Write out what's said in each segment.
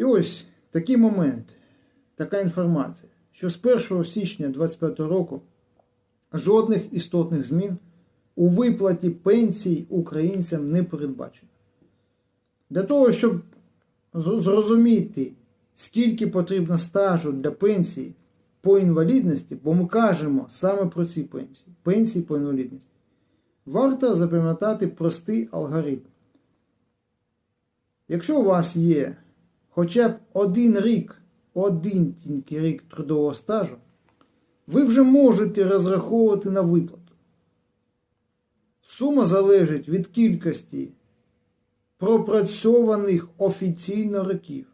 І ось такий момент, така інформація, що з 1 січня 2025 року жодних істотних змін у виплаті пенсій українцям не передбачено. Для того, щоб зрозуміти, скільки потрібно стажу для пенсії по інвалідності, бо ми кажемо саме про ці пенсії, пенсії по інвалідності, варто запам'ятати простий алгоритм. Якщо у вас є хоча б один рік, один тільки рік трудового стажу, ви вже можете розраховувати на виплату. Сума залежить від кількості пропрацьованих офіційно років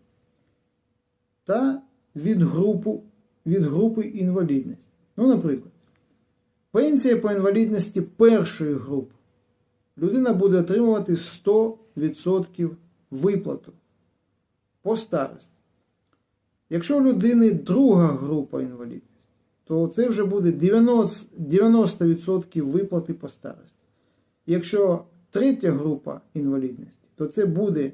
та від, групу, від групи інвалідності. Ну, наприклад, пенсія по інвалідності першої групи. Людина буде отримувати 100% виплату по старості. Якщо у людини друга група інвалідності, то це вже буде 90%, 90% виплати по старості. Якщо третя група інвалідності, то це буде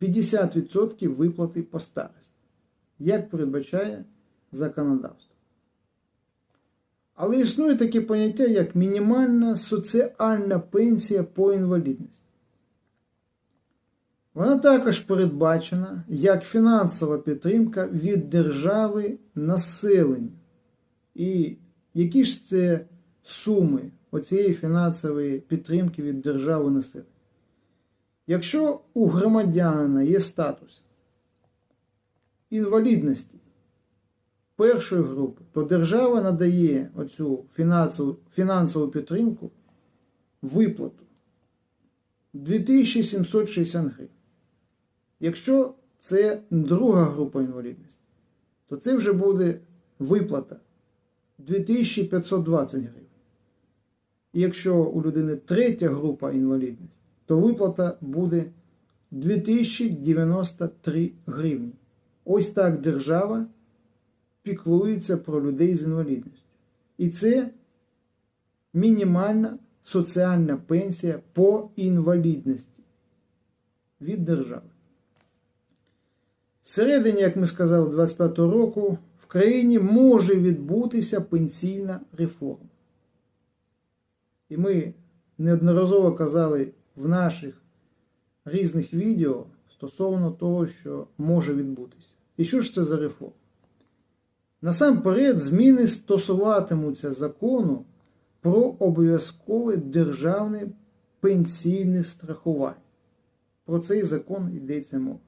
50% виплати по старості, як передбачає законодавство. Але існує таке поняття, як мінімальна соціальна пенсія по інвалідності. Вона також передбачена як фінансова підтримка від держави населенню. І які ж це суми оцієї фінансової підтримки від держави населення? Якщо у громадянина є статус інвалідності першої групи, то держава надає оцю фінансову, фінансову підтримку виплату 2760 гривень. Якщо це друга група інвалідності, то це вже буде виплата 2520 гривень. І якщо у людини третя група інвалідності, то виплата буде 2093 гривні. Ось так держава піклується про людей з інвалідністю. І це мінімальна соціальна пенсія по інвалідності від держави. Всередині, як ми сказали, 25 року в країні може відбутися пенсійна реформа. І ми неодноразово казали в наших різних відео стосовно того, що може відбутися. І що ж це за реформа? Насамперед, зміни стосуватимуться закону про обов'язкове державне пенсійне страхування. Про цей закон йдеться мова.